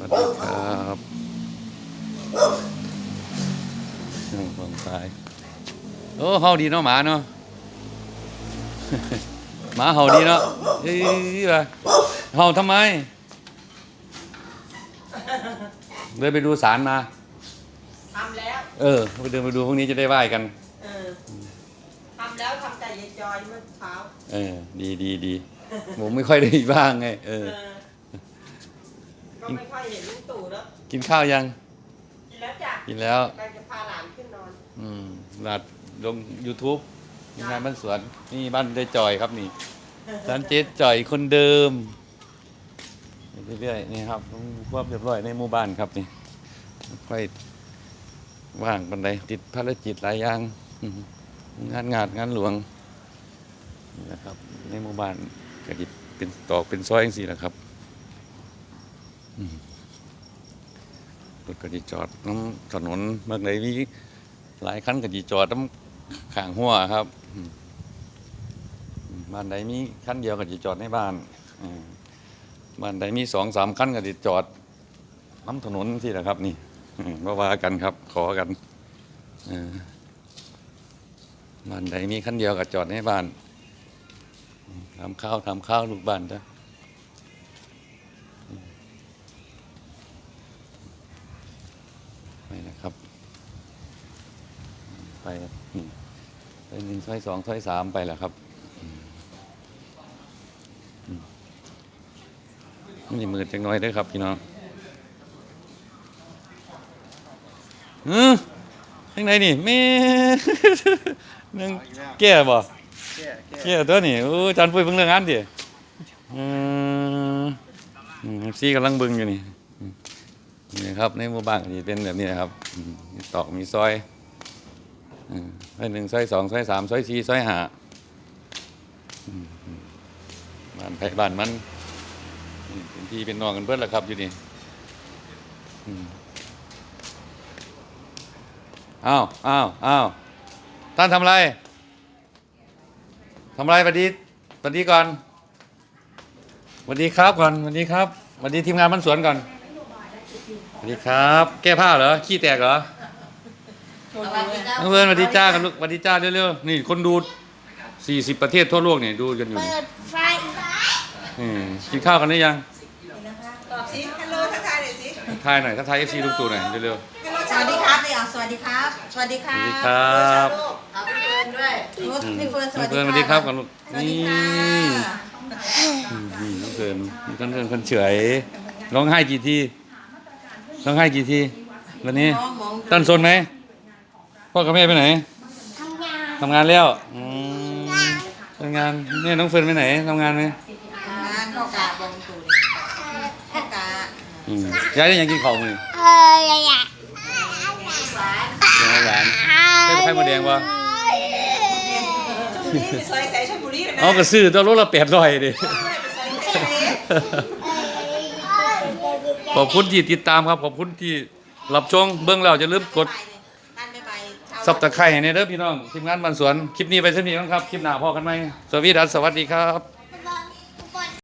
วัสดีครับน้องฟองตาย โอ้เฮาดีเนาะหมาเนาะ หมาเห่าดีเนาะเอ้ยว่ะเห่าทำไม เดินไปดูสารมา ทำแล้ว เออไปเดินไปดูพวกนี้จะได้ไหว้กัน เออทำแล้วทำใจยายจอยเมื่อเช้า เออ ดีดีดี ผมไม่ค่อยได้บ้างไง เออเออ ก็ไม่ค่อยเห็นลุงตู่แล้วกินข้าวยัง กินแล้วจ้ะกินแล้วกำลังจะพาหลานขึ้นนอน อืมหลาดลง YouTube ทีมงานบ้านสวน นี่บ้านได้จอยครับนี่ร้านเจ๊จอยคนเดิมเรื่อยๆนี่ครับความเรียบร้อยในหมู่บ้านครับนี่ไม่ค่อยว่างปันใดติดภารกิจหลายอย่างอืมงานงานงานหลวงนี่นะครับ ในหมู่บ้านก็ดิเป็นตอกเป็นซอยอย่างสี่แหละครับอืม รถก็ดิจอดน้ำถนนเมื่อไหนมีหลายคันก็ดิจอดน้ำข้างหัวครับ บ้านใดมีคันเดียวก็ดิจอดในบ้านบ้านใดมีสองสามคันก็ดิจอดน้ำถนนที่แหละครับ นี่ว่าว่ากันครับ ขอกันบ้านใดมีคันเดียวก็จอดในบ้านทำข้าวทำข้าวลูกบ้านจ้ะ ไปนะครับ ไปอืมไปหนึ่งซอยสองซอยสามไปแล้วครับอืมอืมนี่มือจังน้อยเด้อครับพี่น้องอือข้างในนี่แม่นึงแก่บ่แก่ตัวนี่โอ้อาจารย์ปุ้ยเพิ่งเรื่องงานดิอืมอืมซีกำลังเบิ่งอยู่นี่อืม นี่ครับในหมู่บ้านก็สิเป็นแบบนี้นะครับมีตอกมีซอยอืมซอยหนึ่งซอยสองซอยสามซอยสี่ซอยห้าบ้านไผบ้านมันเป็นพี่เป็นน้องกันเบิดแหละครับอยู่นี่อ้าวอ้าวอ้าวท่านทำอะไรทำอะไรสวัสดีสวัสดีก่อนสวัสดีครับก่อนสวัสดีครับสวัสดีทีมงานมันสวนก่อน สวัสดีครับ แก้ผ้าเหรอ ขี้แตกเหรอน้องเพื่อนสวัสดีจ้ากันลูกสวัสดีจ้าเร็วๆ นี่คนดู 40 ประเทศทั่วโลกเนี่ยดูกันอยู่เปิดไฟอืมกินข้าวกันหรือยังตอบสิฮัลโหลทักทายหน่อยสิทายหน่อยถ้าทายเอฟซีลุงตู่หน่อยเร็วฮัลโหลสวัสดีครับเดี๋ยวสวัสดีครับ สวัสดีๆคสรัวัสดีบครับ เอาพี่เฟิร์นด้วยนุชอืมพี่เฟิร์นสน้อวังสดีเพื่อนสวัสดีครับกันลูก สวัสนี่ดีค่ะอืมนี่น้องเพื่อนน้องเพื่อนคนเฉยร้องไห้กี่ที ร้องไห้กี่ที วันนี้น้องมองตั้นซนไหมพ่อกับแม่ไปไหนทำงานทำงานแล้วอืมทำงานเนี่ยน้องเฟิร์นไปไหนทำงานไหมงานเข้ากาบองตูเข้ากาอืมยายได้ยังกินของมือเอออย่าอย่ายังหวานได้ไข่มดแดงปะช่วงนี้ไปซอยแสนชลบุรีเลยไหมเอากระซื้อตัวรถละแปดร้อยดิไปซอยแสน ขอบคุณที่ติดตามครับ ขอบคุณที่รับชมเบื้องเราจะลืมกดซับตะไคร้ในเด้อพี่น้องทีมงานบันสวน คลิปนี้ไปเส้นนี้ครับ คลิปหน้าพอกันไหมสวัสดีครับสวัสดีครับ